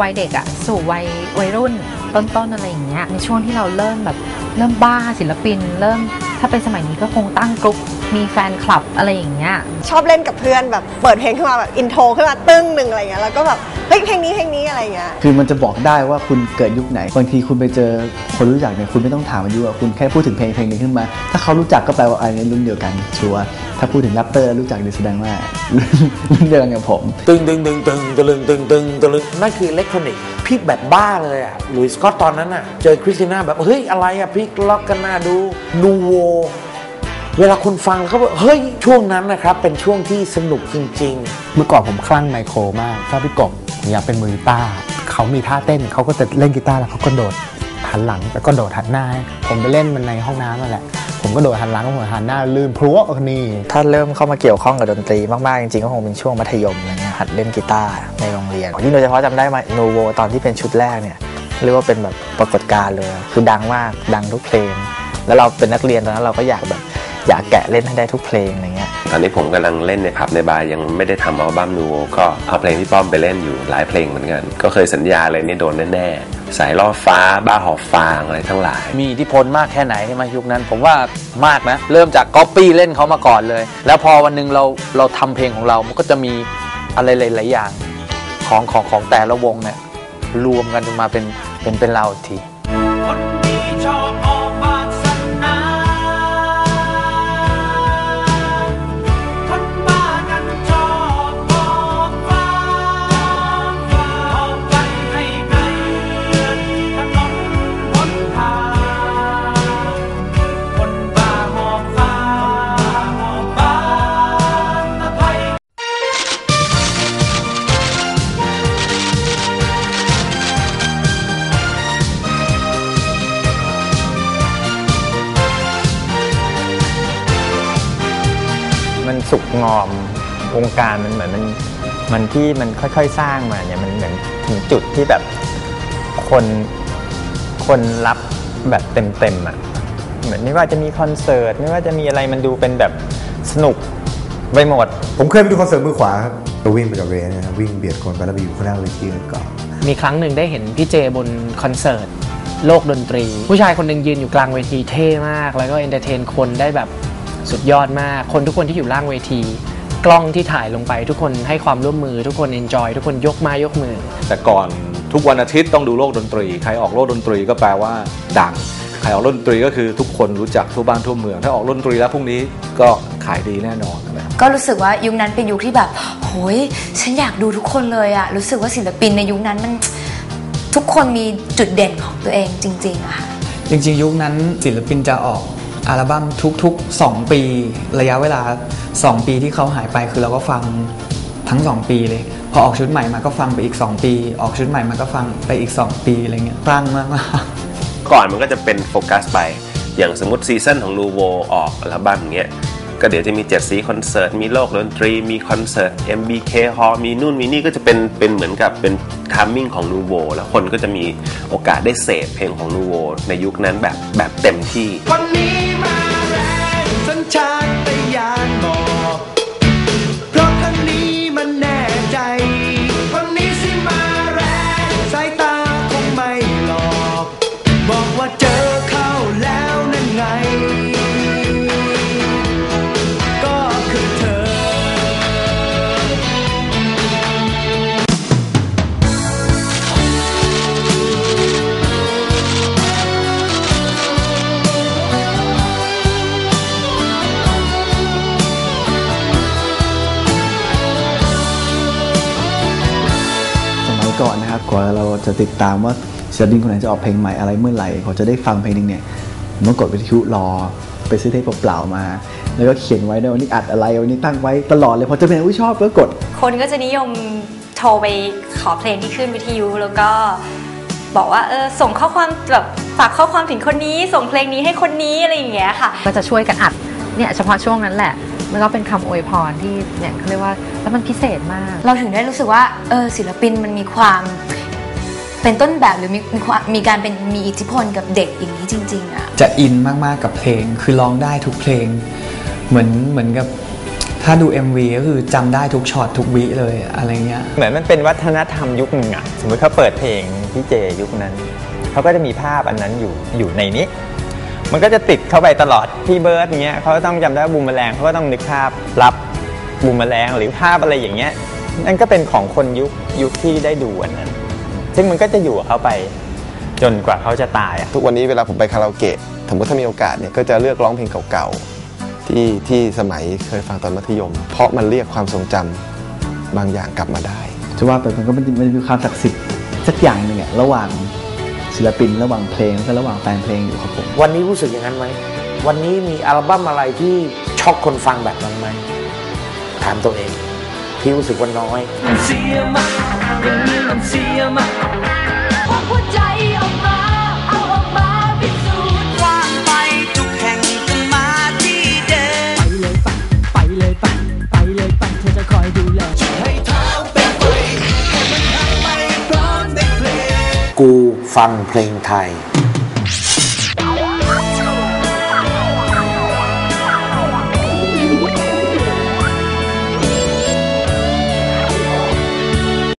วัยเด็กอะสู่วัยวัยรุ่นต้นๆอะไรอย่างเงี้ยในช่วงที่เราเริ่มแบบเริ่มบ้าศิลปินเริ่ม ถ้าเป็นสมัยนี้ก็คงตั้งกลุ่มมีแฟนคลับอะไรอย่างเงี้ย ชอบเล่นกับเพื่อนแบบเปิดเพลงขึ้นมาแบบอินโทรขึ้นมาตึ้งหนึ่งอะไรเงี้ยแล้วก็แบบเฮ้ยเพลงนี้เพลงนี้อะไรเงี้ยคือมันจะบอกได้ว่าคุณเกิดยุคไหนบางทีคุณไปเจอคนรู้จักเนี่ยคุณไม่ต้องถามอายุอะคุณแค่พูดถึงเพลงเพลงนี้ขึ้นมา ถ้าเขารู้จักก็แปลว่าอันนี้รุ่นเดียวกันชัวร์ถ้าพูดถึงแรปเปอร์รู้จักเดีแสดงว่ารุ่นเดียวกันกับผม ตึงตึงตึงตึงตะลึงตึงตึงตะลึงนั่นคืออิเล็กทรอนิกส์ พี่แบบบ้าเลยอะลุยส์ก็ตอนนั้นอะ เจอคริสติน่าแบบ เฮ้ย อะไรอะพี่ล็อกกันหน้าดูนูโวเวลาคนฟังเขาเฮ้ย ช่วงนั้นนะครับ เป็นช่วงที่สนุกจริง ๆ เมื่อก่อนผมคลั่งไมโครมากชอบพี่กบผมอยากเป็นมือกีตาร์เขามีท่าเต้นเขาก็จะเล่นกีตาร์แล้วเขาก็โดดหันหลังแล้วก็โดดหันหน้า ผมไปเล่นมันในห้องน้ำนั่นแหละ ผมก็โดดหันหลังหัวหันหน้าลืมพลัวนี่ถ้าเริ่มเข้ามาเกี่ยวข้องกับดนตรีมาก ๆ จริง ๆ ก็คงเป็นช่วงมัธยมอะไรเงี้ยหัดเล่นกีตาร์ในโรงเรียนยิ่งโดยเฉพาะจำได้มาโนโวตอนที่เป็นชุดแรกเนี่ยเรียกว่าเป็นแบบปรากฏการณ์เลย คือดังมากดังทุกเพลง แล้วเราเป็นนักเรียนตอนนั้นเราก็อยากแบบอยากแกะเล่นให้ได้ทุกเพลงอะไรเงี้ย ตอนนี้ผมกำลังเล่นในผับในบาร์ยังไม่ได้ทำอัลบั้มนูก็เอาเพลงที่ป้อมไปเล่นอยู่หลายเพลงเหมือนกัน ก็เคยสัญญาเลยนี่โดนแน่ๆสายล่อฟ้า บ้าหอบฟางอะไรทั้งหลาย มีอิทธิพลมากแค่ไหนในมายุคนั้น ผมว่ามากนะ เริ่มจากก๊อปปี้เล่นเขามาก่อนเลย แล้วพอวันหนึงเราเราทำเพลงของเรา มันก็จะมีอะไรหลายๆอย่างของของของแต่ละวงเนี่ยรวมกันมาเป็นเป็นเป็นเราอีก มันสุกงอมวงการมันเหมือนมันมันที่มันค่อย ๆ สร้างมาเนี่ยมันเหมือนถึงจุดที่แบบคนคนรับแบบเต็มๆอะเหมือนไม่ว่าจะมีคอนเสิร์ตไม่ว่าจะมีอะไรมันดูเป็นแบบสนุกไปหมด ผมเคยไปดูคอนเสิร์ตมือขวาครับเราวิ่งไปกับเรนนะครับวิ่งเบียดคนไปแล้วไปอยู่ข้างหน้าเวทีกันก่อนมีครั้งหนึ่งได้เห็นพี่เจบนคอนเสิร์ตโลกดนตรี ผู้ชายคนหนึ่งยืนอยู่กลางเวทีเท่มาก แล้วก็เอนเตอร์เทนคนได้แบบ สุดยอดมาก คนทุกคนที่อยู่ล่างเวที กล้องที่ถ่ายลงไป ทุกคนให้ความร่วมมือ ทุกคนเอนจอยทุกคนยกไม้ยกมือ แต่ก่อนทุกวันอาทิตย์ต้องดูโลกดนตรี ใครออกโลกดนตรีก็แปลว่าดัง ใครออกโลกดนตรีก็คือทุกคนรู้จักทั่วบ้านทั่วเมือง ถ้าออกโลกดนตรีแล้วพรุ่งนี้ก็ขายดีแน่นอนอะไรก็รู้สึกว่ายุคนั้นเป็นยุคที่แบบโหยฉันอยากดูทุกคนเลยอะรู้สึกว่าศิลปินในยุคนั้นมันทุกคนมีจุดเด่นของตัวเองจริงๆอะค่ะจริงๆ ยุคนั้นศิลปินจะออก อัลบั้มทุกๆ 2 ปีระยะเวลา 2 ปีที่เขาหายไปคือเราก็ฟังทั้ง 2 ปีเลย พอออกชุดใหม่มาก็ฟังไปอีก 2 ปี ออกชุดใหม่มาก็ฟังไปอีก 2 ปีอะไรเงี้ยตั้งมากก่อนมันก็จะเป็นโฟกัสไปอย่างสมมติซีซั่นของนูโวออกอัลบั้มเงี้ย ก็เดี๋ยวจะมีเจ็ดสีคอนเสิร์ตมีโลกดนตรีมีคอนเสิร์ต MBK Hall มีนู่นมีนี่ก็จะเป็นเป็นเหมือนกับเป็นทัมมิ่งของนูโวแล้วคนก็จะมีโอกาสได้เสพเพลงของนูโวในยุคนั้นแบบแบบเต็มที่วันนี้มา ก่อนนะครับกว่าเราจะติดตามว่าศิลปินคนไหนจะออกเพลงใหม่อะไรเมื่อไหร่กว่าจะได้ฟังเพลงหนึงเนี่ยผมต้องกดวิทยุรอไปซื้อเทปเปล่าๆมา แล้วก็เขียนไว้ด้วยวันนี้อัดอะไรวันนี้ตั้งไว้ตลอดเลยพอจะเป็นอุ้ยชอบก็กด คนก็จะนิยมโทรไปขอเพลงที่ขึ้นวิทยุแล้วก็บอกว่าเออส่งข้อความแบบฝากข้อความถึงคนนี้ ส่งเพลงนี้ให้คนนี้อะไรอย่างเงี้ยค่ะ ก็จะช่วยกันอัดเนี่ยเฉพาะช่วงนั้นแหละ แล้วก็เป็นคำอวยพรที่เนี่ยเขาเรียกว่าแล้วมันพิเศษมาก เราถึงได้รู้สึกว่าเออศิลปินมันมีความเป็นต้นแบบหรือมีมีความมีการเป็นมีอิทธิพลกับเด็กอย่างนี้จริง ๆอะจะอินมากๆกับเพลง คือร้องได้ทุกเพลง เหมือนเหมือนกับถ้าดู MV ก็คือจำได้ทุกช็อตทุกวิเลยอะไรเงี้ย เหมือนมันเป็นวัฒนธรรมยุคหนึ่งอะสมมติเขาเปิดเพลงพี่เจยุคนั้น เขาก็จะมีภาพอันนั้นอยู่อยู่ในนี้ มันก็จะติดเข้าไปตลอดพี่เบิร์ดเงี้ยเขาก็ต้องจำได้ว่าบูมแมลงเขาก็ต้องนึกภาพรับบูมแมลงหรือภาพอะไรอย่างเงี้ยนั่นก็เป็นของคนยุคยุคที่ได้ดูอันนั้น ซึ่งมันก็จะอยู่กับเขาไป จนกว่าเขาจะตายอะทุกวันนี้เวลาผมไปคาราโอเกะสมมติถ้ามีโอกาสเนี่ยก็จะเลือกร้องเพลงเก่าๆที่ที่สมัยเคยฟังตอนมัธยม เพราะมันเรียกความทรงจำบางอย่างกลับมาได้ จะว่าไปมันก็มันมันมีความศักดิ์สิทธิ์สักอย่างหนึ่งอะระหว่าง ศิลปินระหว่างเพลงแล้วก็ระหว่างแฟนเพลงอยู่ครับผม วันนี้รู้สึกอย่างนั้นไหม วันนี้มีอัลบั้มอะไรที่ช็อกคนฟังแบบนั้นไหม ถามตัวเอง พี่รู้สึกว่าน้อย เสียมาอย่างนี้มันเสียมาควักหัวใจ ฟังเพลงไทย